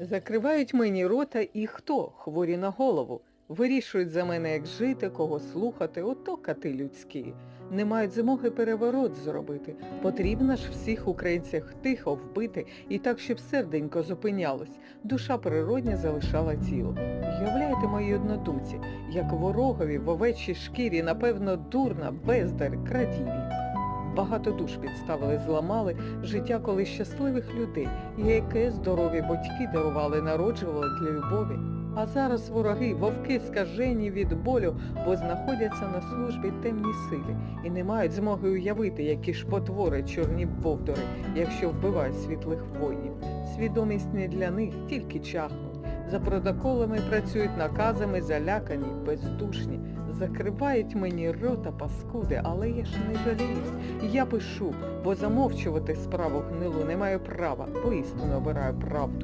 Закривають мені рота і хто, хворі на голову. Вирішують за мене, як жити, кого слухати, ото кати людські. Не мають змоги переворот зробити. Потрібно ж всіх українців тихо вбити і так, щоб серденько зупинялось. Душа природня залишала тіло. Уявляєте мої однодумці, як ворогові в овечій шкірі, напевно, дурна, бездар, крадіві. Багато душ підставили, зламали життя колись щасливих людей, яке здорові батьки дарували, народжували для любові. А зараз вороги, вовки скажені від болю, бо знаходяться на службі темні сили і не мають змоги уявити, які ж потвори чорні бовдори, якщо вбивають світлих воїнів. Свідомість не для них, тільки чахнуть. За протоколами працюють наказами, залякані, бездушні. Закривають мені рота паскуди, але я ж не жаліюсь. Я пишу, бо замовчувати справу гнилу не маю права, бо істину обираю правду.